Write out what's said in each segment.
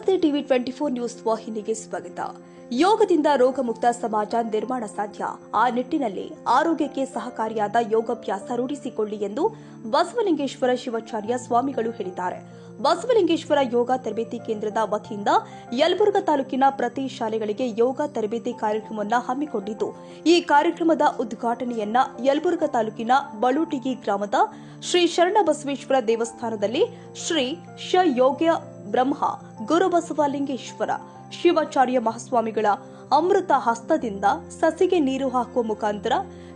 ನಮಸ್ತೆ TV twenty four news ವಾಹಿನಿಗೆ ಸ್ವಾಗತ. ಯೋಗದಿಂದ ರೋಗಮುಕ್ತ ಸಮಾಜ ನಿರ್ಮಾಣ ಸಾಧ್ಯ. ಆ ನಿಟ್ಟಿನಲ್ಲಿ ಆರೋಗ್ಯಕ್ಕೆ ಸಹಕಾರಿಯಾದ ಯೋಗಾಭ್ಯಾಸ ರೂಢಿಸಿಕೊಳ್ಳಿ ಎಂದು ಬಸವಲಿಂಗೇಶ್ವರ ಶಿವಾಚಾರ್ಯ ಸ್ವಾಮಿಗಳು ಹೇಳಿದ್ದಾರೆ. ಬಸವಲಿಂಗೇಶ್ವರ ಯೋಗ ತರಬೇತಿ ಕೇಂದ್ರದ ವತಿಯಿಂದ ಯಲಬುರ್ಗಾ ತಾಲೂಕಿನ ಪ್ರತಿ ಶಾಲೆಗಳಿಗೆ ಯೋಗ ತರಬೇತಿ ಕಾರ್ಯಕ್ರಮವನ್ನು ಹಮ್ಮಿಕೊಂಡಿದ್ದು, ಈ ಕಾರ್ಯಕ್ರಮದ ಉದ್ಘಾಟನೆಯನ್ನ ಯಲಬುರ್ಗಾ ತಾಲೂಕಿನ ಬಳೂಟಿಗಿ ಗ್ರಾಮದ ಶ್ರೀ ಶರಣಬಸವೇಶ್ವರ ದೇವಸ್ಥಾನದಲ್ಲಿ ಶ್ರೀ ಶ ಯೋಗ್ಯ ಬ್ರಹ್ಮ ಗುರುಬಸವಲಿಂಗೇಶ್ವರ ಶಿವಾಚಾರ್ಯ ಮಹಾಸ್ವಾಮಿಗಳ ಅಮೃತ ಹಸ್ತದಿಂದ ಸಸಿಗೆ ನೀರು ಹಾಕುವ ಮುಖಾಂತರ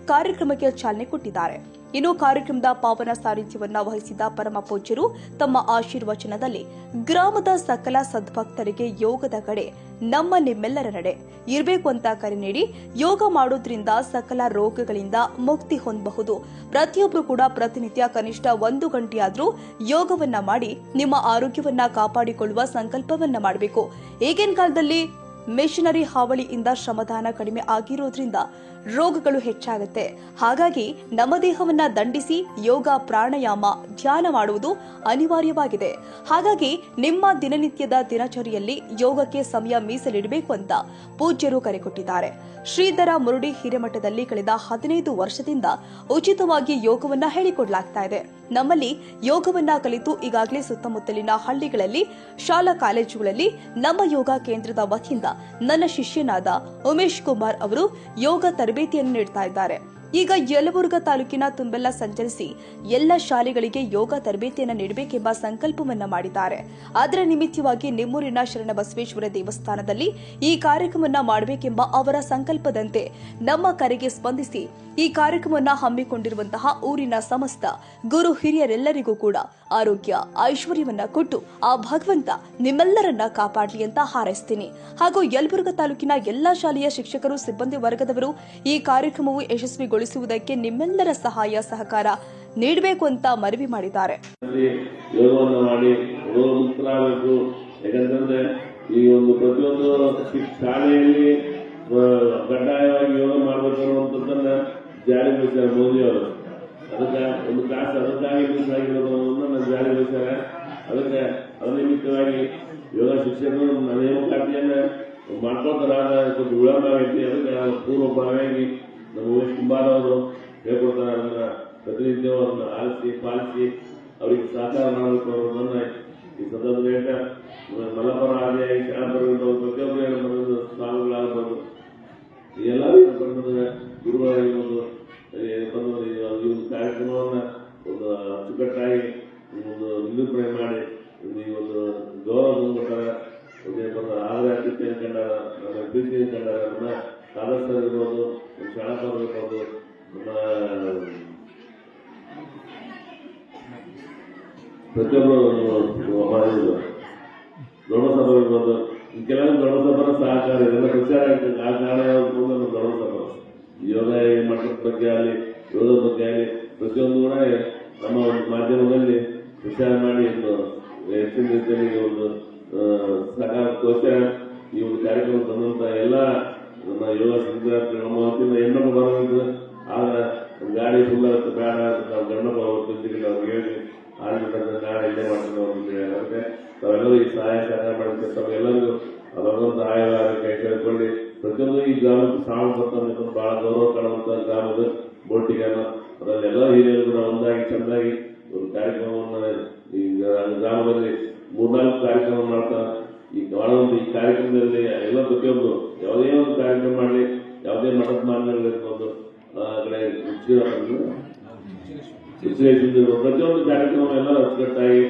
ಕಾರ್ಯಕ್ರಮಕ್ಕೆ ಚಾಲನೆ ಕೊಟ್ಟಿದ್ದಾರೆ. ಇನ್ನು ಕಾರ್ಯಕ್ರಮದ ಪಾವನ ಸಾನ್ನಿಧ್ಯವನ್ನ ವಹಿಸಿದ ಪರಮ ಪೂಜ್ಯರು ತಮ್ಮ ಆಶೀರ್ವಚನದಲ್ಲಿ ಗ್ರಾಮದ ಸಕಲ ಸದ್ಭಕ್ತರಿಗೆ ಯೋಗದ ಕಡೆ ನಮ್ಮ ನಿಮ್ಮೆಲ್ಲರ ನಡೆ. ಇರಬೇಕು ಅಂತ ಕರೆ ನೀಡಿ ಯೋಗ ಮಾಡೋದ್ರಿಂದ ಸಕಲ ರೋಗಗಳಿಂದ ಮುಕ್ತಿ ಹೊಂದಬಹುದು. ಪ್ರತಿಯೊಬ್ಬರು ಕೂಡ ಪ್ರತಿನಿತ್ಯ ಕನಿಷ್ಠ ಒಂದು ಗಂಟೆಯಾದರೂ ಯೋಗವನ್ನ ಮಾಡಿ, ನಿಮ್ಮ ಆರೋಗ್ಯವನ್ನ ಕಾಪಾಡಿಕೊಳ್ಳುವ ಸಂಕಲ್ಪವನ್ನ ಮಾಡಬೇಕು. ಈಗಿನ ಕಾಲದಲ್ಲಿ ಮಿಷನರಿ ಹಾವಳಿಯಿಂದ ಶ್ರಮದಾನ ಕಡಿಮೆ ಆಗಿರೋದ್ರಿಂದ ರೋಗಗಳು ಹೆಚ್ಚಾಗುತ್ತೆ. ಹಾಗಾಗಿ ನಮ್ಮ ದೇಹವನ್ನ ದಂಡಿಸಿ ಯೋಗ, ಪ್ರಾಣಾಯಾಮ, ಧ್ಯಾನ ಮಾಡುವುದು ಅನಿವಾರ್ಯವಾಗಿದೆ. ಹಾಗಾಗಿ ನಿಮ್ಮ ದಿನನಿತ್ಯದ ದಿನಚರಿಯಲ್ಲಿ ಯೋಗಕ್ಕೆ ಸಮಯ ಮೀಸಲಿಡಬೇಕು ಅಂತ ಪೂಜ್ಯರು ಕರೆ ಕೊಟ್ಟಿದ್ದಾರೆ. ಶ್ರೀಧರ ಮುರುಡಿ ಹಿರೇಮಠದಲ್ಲಿ ಕಳೆದ ಹದಿನೈದು ವರ್ಷದಿಂದ ಉಚಿತವಾಗಿ ಯೋಗವನ್ನ ಹೇಳಿಕೊಡಲಾಗ್ತಾ ಇದೆ. ನಮ್ಮಲ್ಲಿ ಯೋಗವನ್ನ ಕಲಿತು ಈಗಾಗಲೇ ಸುತ್ತಮುತ್ತಲಿನ ಹಳ್ಳಿಗಳಲ್ಲಿ, ಶಾಲಾ ಕಾಲೇಜುಗಳಲ್ಲಿ ನಮ್ಮ ಯೋಗ ಕೇಂದ್ರದ ವತಿಯಿಂದ ನನ್ನ ಶಿಷ್ಯನಾದ ಉಮೇಶ್ ಕುಮಾರ್ ಅವರು ಯೋಗ ತರಬೇತಿಯನ್ನು ನೀಡ್ತಾ ಇದ್ದಾರೆ. ಈಗ ಯಲಬುರ್ಗ ತಾಲೂಕಿನ ತುಂಬೆಲ್ಲ ಸಂಚರಿಸಿ ಎಲ್ಲ ಶಾಲೆಗಳಿಗೆ ಯೋಗ ತರಬೇತಿಯನ್ನು ನೀಡಬೇಕೆಂಬ ಸಂಕಲ್ಪವನ್ನ ಮಾಡಿದ್ದಾರೆ. ಅದರ ನಿಮಿತ್ತವಾಗಿ ನಿಮ್ಮೂರಿನ ಶರಣಬಸವೇಶ್ವರ ದೇವಸ್ಥಾನದಲ್ಲಿ ಈ ಕಾರ್ಯಕ್ರಮವನ್ನ ಮಾಡಬೇಕೆಂಬ ಅವರ ಸಂಕಲ್ಪದಂತೆ ನಮ್ಮ ಕರೆಗೆ ಸ್ಪಂದಿಸಿ ಈ ಕಾರ್ಯಕ್ರಮವನ್ನು ಹಮ್ಮಿಕೊಂಡಿರುವಂತಹ ಊರಿನ ಸಮಸ್ತ ಗುರು ಹಿರಿಯರೆಲ್ಲರಿಗೂ ಕೂಡ ಆರೋಗ್ಯ, ಐಶ್ವರ್ಯವನ್ನ ಕೊಟ್ಟು ಆ ಭಗವಂತ ನಿಮ್ಮೆಲ್ಲರನ್ನ ಕಾಪಾಡಲಿ ಅಂತ ಹಾರೈಸ್ತೀನಿ. ಹಾಗೂ ಯಲಬುರ್ಗಾ ತಾಲೂಕಿನ ಎಲ್ಲಾ ಶಾಲೆಯ ಶಿಕ್ಷಕರು, ಸಿಬ್ಬಂದಿ ವರ್ಗದವರು ಈ ಕಾರ್ಯಕ್ರಮವು ಯಶಸ್ವಿಗೊಳಿಸುವುದಕ್ಕೆ ನಿಮ್ಮೆಲ್ಲರ ಸಹಾಯ ಸಹಕಾರ ನೀಡಬೇಕು ಅಂತ ಮನವಿ ಮಾಡಿದ್ದಾರೆ. ಈ ಒಂದು ಪ್ರತಿಯೊಂದು ಶಾಲೆಯಲ್ಲಿ ಕಡ್ಡಾಯವಾಗಿ ಯೋಗ ಮಾಡಬೇಕು ಅನ್ನುವಂಥದ್ದನ್ನ ಜಾರಿ ಬೆಳೆಸ್ಯಾರ ಮೋದಿ ಅವರು. ಅದಕ್ಕೆ ಒಂದು ಕ್ಲಾಸ್ ಅದಕ್ಕಾಗಿ ಮಿಸ್ ಆಗಿರೋದನ್ನ ಬೆಳೆಸ್ಯಾರ ಅದಕ್ಕೆ ಅನಿಮಿತ್ತವಾಗಿ ನಿಮಿತ್ತವಾಗಿ ಯೋಗ ಶಿಕ್ಷಕರು ನೇಮಕಾತಿಯನ್ನ ಮಾಡ್ಕೊಳ್ತಾರ. ಸ್ವಲ್ಪ ವಿಳಂಬ ಅದಕ್ಕೆ ಪೂರ್ವಭಾವಿಯಾಗಿ ನಮ್ಮ ಉಮೇಶ್ ಕುಮಾರ್ ಅವರು ಹೇಳ್ಕೊಡ್ತಾರೆ, ಅದನ್ನ ಪ್ರತಿನಿತ್ಯ ಅವ್ರನ್ನ ಆಲಿಸಿ, ಪಾಲಿಸಿ, ಅವರಿಗೆ ಸಹಕಾರ ಮಾಡಬೇಕು ಅನ್ನೋದನ್ನ ಈ ಸಂದರ್ಭದಲ್ಲಿ ಹೇಳ್ತಾ ಮಲಪರ ಆಗಲಿ ಶಾಣಪುರ ಪ್ರತಿಯೊಬ್ಬರು ಏನು ಬಂದದ್ದು ಸ್ವಾಮಿಗಳಾಗಬಹುದು ಎಲ್ಲರೂ ಬಂದದ್ದು ಗುರುಗಳಾಗಿರ್ಬೋದು ಈ ಒಂದು ಕಾರ್ಯಕ್ರಮವನ್ನು ಒಂದು ಅಚ್ಚುಕಟ್ಟಾಗಿ ಒಂದು ನಿರೂಪಣೆ ಮಾಡಿ ಒಂದು ಈ ಒಂದು ಗೌರವ ಕೊಟ್ಟಾರ ಒಂದು ಒಂದು ಆದಾಯ ಅತಿಥ್ಯ ಕಂಡಾರ ನಮ್ಮ ಪ್ರೀತಿ ಕಂಡಾರ ನಮ್ಮ ಆದರ್ಶ ಇರ್ಬೋದು ನಮ್ಮ ಶಾಣಪುರ ಇರ್ಬೋದು ನಮ್ಮ ಪ್ರತಿಯೊಬ್ಬರು ಮಾಡಿದ್ರು ದೊಡ್ಡಸಭೆ ಇರ್ಬೋದು ಈ ಕೆಲವೊಂದು ದೊಡ್ಡಸಭರ ಸಹಕಾರ ಇದೆಲ್ಲ ವಿಚಾರ ಆಗ್ತದೆ ಆ ಕಾರಣ ಯಾವ್ದು ಯೋಗ ಬಗ್ಗೆ ಆಗಲಿ ಯೋಗದ ಬಗ್ಗೆ ಆಗಲಿ ಪ್ರತಿಯೊಂದು ಕೂಡ ನಮ್ಮ ಒಂದು ಮಾಧ್ಯಮದಲ್ಲಿ ವಿಚಾರ ಮಾಡಿ ಒಂದು ಹೆಚ್ಚಿನ ರೀತಿಯಲ್ಲಿ ಒಂದು ಸಹಕಾರಕ್ಕೋಸ್ಕರ ಈ ಕಾರ್ಯಕ್ರಮ ತಂದಂತ ಎಲ್ಲ ನಮ್ಮ ಯೋಗ ಸಿದ್ಧಾರ್ಥಿ ನಮ್ಮ ವತಿಯಿಂದ ಹೆಣ್ಣು ಬರೋದು ಆಗ ಗಾಡಿ ಆಗುತ್ತೆ ಬೇಡ ಅಂತ ನಾವು ಗಂಡಪ್ಪ ಅವ್ರು ತಿಂದಿಲ್ಲ ಅವ್ರಿಗೆ ಹೇಳಿ ಆದ್ರೆ ಅಂತ ಅದಕ್ಕೆ ತಾವೆಲ್ಲರೂ ಈ ಸಹಾಯ ಸಹಾಯ ಮಾಡಿದ್ರೆ ತಾವೆಲ್ಲರಿಗೂ ಅದರದೊಂದು ಸಹಾಯ ಕೈ ಕೇಳ್ಕೊಳ್ಳಿ ಪ್ರತಿಯೊಂದು ಈ ಗ್ರಾಮಕ್ಕೆ ಸಾವು ಬರ್ತಕ್ಕಂಥ ಬಹಳ ಗೌರವ ಕಾಣುವಂತ ಗ್ರಾಮದ ಬೋಟಿಗಾನ ಅದನ್ನೆಲ್ಲ ಹಿರಿಯರು ಕೂಡ ಒಂದಾಗಿ ಚೆನ್ನಾಗಿ ಒಂದು ಕಾರ್ಯಕ್ರಮವನ್ನ ಈ ಗ್ರಾಮದಲ್ಲಿ ಮೂರ್ನಾಲ್ಕು ಕಾರ್ಯಕ್ರಮ ಮಾಡ್ತಾ ಈ ಬಹಳ ಒಂದು ಈ ಕಾರ್ಯಕ್ರಮದಲ್ಲಿ ಎಲ್ಲ ಪ್ರತಿಯೊಂದು ಯಾವುದೇ ಒಂದು ಕಾರ್ಯಕ್ರಮ ಮಾಡಲಿ, ಯಾವುದೇ ಮಠದ ಮಾನ್ಯಗಳಿರ್ಬೋದು ಆ, ಕಡೆ ಪ್ರತಿಯೊಂದು ಕಾರ್ಯಕ್ರಮ ಎಲ್ಲ ಅಚ್ಚುಕಟ್ಟಾಗಿ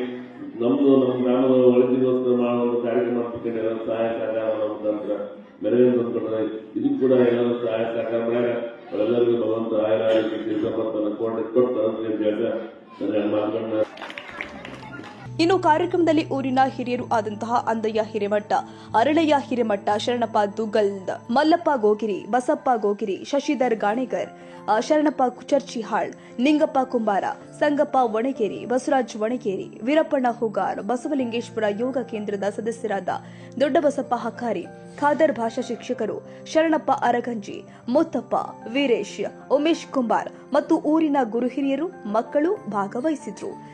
ನಮ್ದು ನಮ್ಮ ಗ್ರಾಮದ ಒಳಗಿಗೋಸ್ಕರ ಮಾಡುವ ಕಾರ್ಯಕ್ರಮ ಮಾಡ್ತಿದ್ದೇನೆ ಎಲ್ಲ ಸಹಾಯ ಸಹಕಾರ ಮುಖಾಂತರ ಮೆರವಣಿಗೆ ತಂದ್ಕೊಂಡ್ರೆ ಇದು ಕೂಡ ಎಲ್ಲರೂ ಸಹಾಯ ಸಹಕಾರ ಮಾಡ್ಯಾರ ಅವರೆಲ್ಲರಿಗೂ ಭಗವಂತ ಆಯುರ ಆರೋಗ್ಯ ಸಂಪತ್ತನ್ನು ಕೊಟ್ಟು ಕೊಟ್ಟು ಅಂತ ಹೇಳ್ತಾ ನನ್ನ ಮಾತುಗಳನ್ನ ಇನ್ನು ಕಾರ್ಯಕ್ರಮದಲ್ಲಿ ಊರಿನ ಹಿರಿಯರು ಆದಂತಹ ಅಂದಯ್ಯ ಹಿರೇಮಠ, ಅರಳಯ್ಯ ಹಿರೇಮಠ, ಶರಣಪ್ಪ ದುಗಲ್ ಮಲ್ಲಪ್ಪ ಗೋಗಿರಿ, ಬಸಪ್ಪ ಗೋಗಿರಿ, ಶಶಿಧರ್ ಗಾಣೆಗರ್ ಶರಣಪ್ಪ ಚರ್ಚಿಹಾಳ್ ನಿಂಗಪ್ಪ ಕುಂಬಾರ, ಸಂಗಪ್ಪ ಒಣಗೇರಿ, ಬಸವರಾಜ್ ಒಣಗೇರಿ, ವೀರಪ್ಪಣ್ಣ ಹುಗಾರ್, ಬಸವಲಿಂಗೇಶ್ವರ ಯೋಗ ಕೇಂದ್ರದ ಸದಸ್ಯರಾದ ದೊಡ್ಡ ಬಸಪ್ಪ ಹಕ್ಕಾರಿ, ಖಾದರ್ ಭಾಷಾ ಶಿಕ್ಷಕರು ಶರಣಪ್ಪ ಅರಗಂಜಿ, ಮುತ್ತಪ್ಪ, ವೀರೇಶ್, ಉಮೇಶ್ ಕುಂಬಾರ್ ಮತ್ತು ಊರಿನ ಗುರುಹಿರಿಯರು ಮಕ್ಕಳು ಭಾಗವಹಿಸಿದ್ರು.